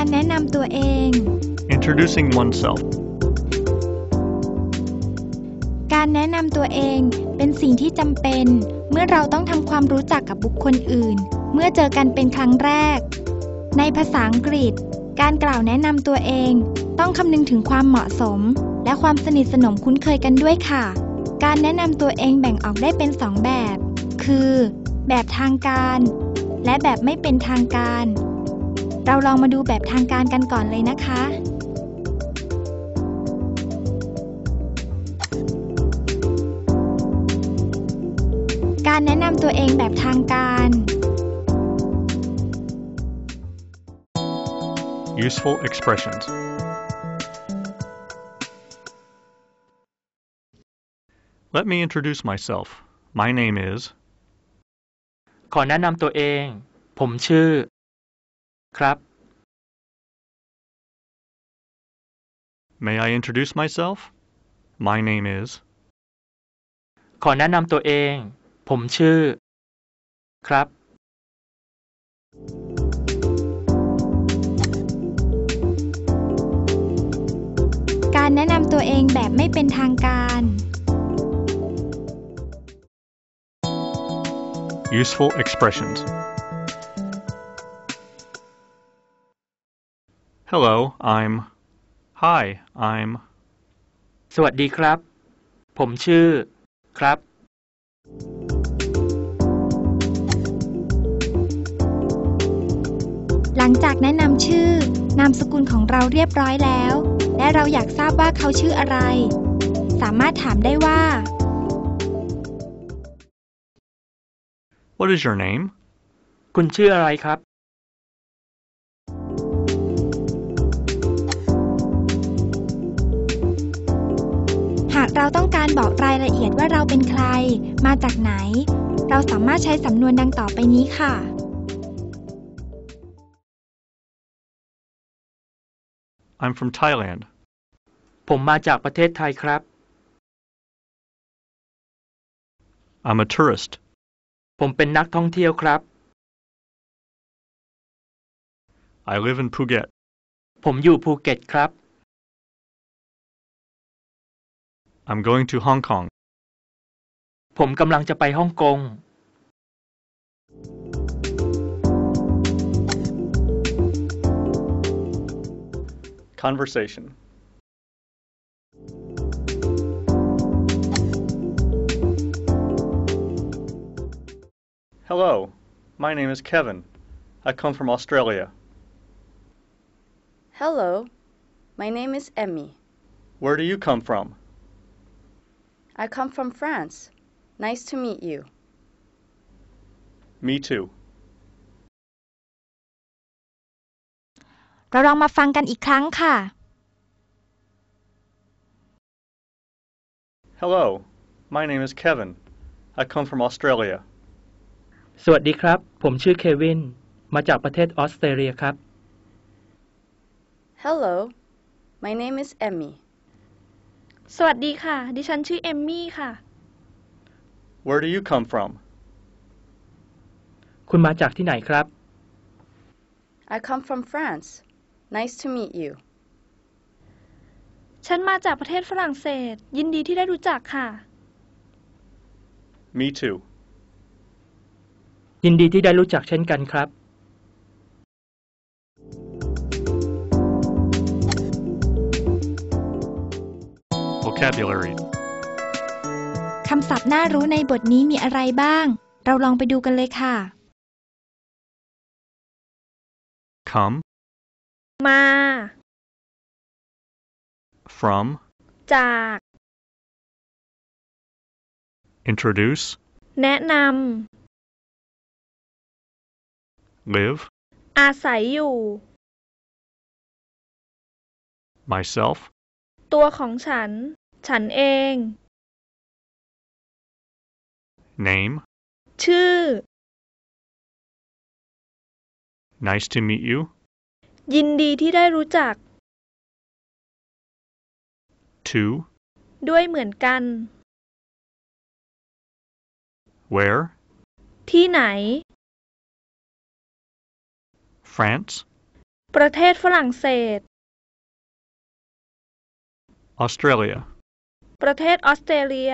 การแนะนำตัวเอง Introducing oneself. การแนะนำตัวเองเป็นสิ่งที่จำเป็น เมื่อเราต้องทำความรู้จักกับบุคคลอื่น เมื่อเจอกันเป็นครั้งแรก ในภาษาอังกฤษ การกล่าวแนะนำตัวเอง ต้องคำนึงถึงความเหมาะสม และความสนิทสนมคุ้นเคยกันด้วยค่ะ การแนะนำตัวเองแบ่งออกได้เป็นสองแบบ คือ แบบทางการ และแบบไม่เป็นทางการ เราลองมาดูแบบทางการกันก่อนเลยนะคะ การแนะนำตัวเองแบบทางการ Useful expressions. Let me introduce myself. My name is. ขอแนะนำตัวเอง ผมชื่อ ครับ May I introduce myself? My name is. ขอแนะนำตัวเอง ผมชื่อ ครับ การแนะนำตัวเองแบบไม่เป็นทางการ Useful expressions. Hello, I'm. Hi, I'm. สวัสดีครับ ผมชื่อ ครับ หลังจากแนะนำชื่อ นามสกุลของเราเรียบร้อยแล้ว และเราอยากทราบว่าเขาชื่ออะไร สามารถถามได้ว่า What is your name? คุณชื่ออะไรครับากเราต้องการบอกรายละเอียดว่าเราเป็นใคร มาจากไหน เราสามารถใช้สำนวนดังต่อไปนี้ค่ะ I'm from Thailand. ผมมาจากประเทศไทยครับ I'm a tourist. ผมเป็นนักท่องเที่ยวครับ I live in Phuket. ผมอยู่ภูเก็ตครับ I'm going to Hong Kong. ผมกำลังจะไปฮ่องกง Conversation. Hello, my name is Kevin. I come from Australia. Hello, my name is Emmy. Where do you come from? I come from France. Nice to meet you. Me too. เราลองมาฟังกันอีกครั้งค่ะ Hello, my name is Kevin. I come from Australia. สวัสดีครับ ผมชื่อเควิน มาจากประเทศออสเตรเลียครับ Hello, my name is Emmy. สวัสดีค่ะ ดิฉันชื่อเอมมี่ค่ะ Where do you come from? คุณมาจากที่ไหนครับ I come from France. Nice to meet you. ฉันมาจากประเทศฝรั่งเศส ยินดีที่ได้รู้จักค่ะ Me too. ยินดีที่ได้รู้จักเช่นกันครับ Vocabulary. คำศัพท์น่ารู้ในบทนี้มีอะไรบ้าง เราลองไปดูกันเลยค่ะ Come มา from. จาก Introduce. แนะน Live. ำ อาศัยอยู่ Myself. ตัวของฉัน ฉันเอง Name. ชื่อ Nice to meet you. ยินดีที่ได้รู้จัก To. ด้วยเหมือนกัน Where. ที่ไหน France. ประเทศฝรั่งเศส Australia, ประเทศออสเตรเลีย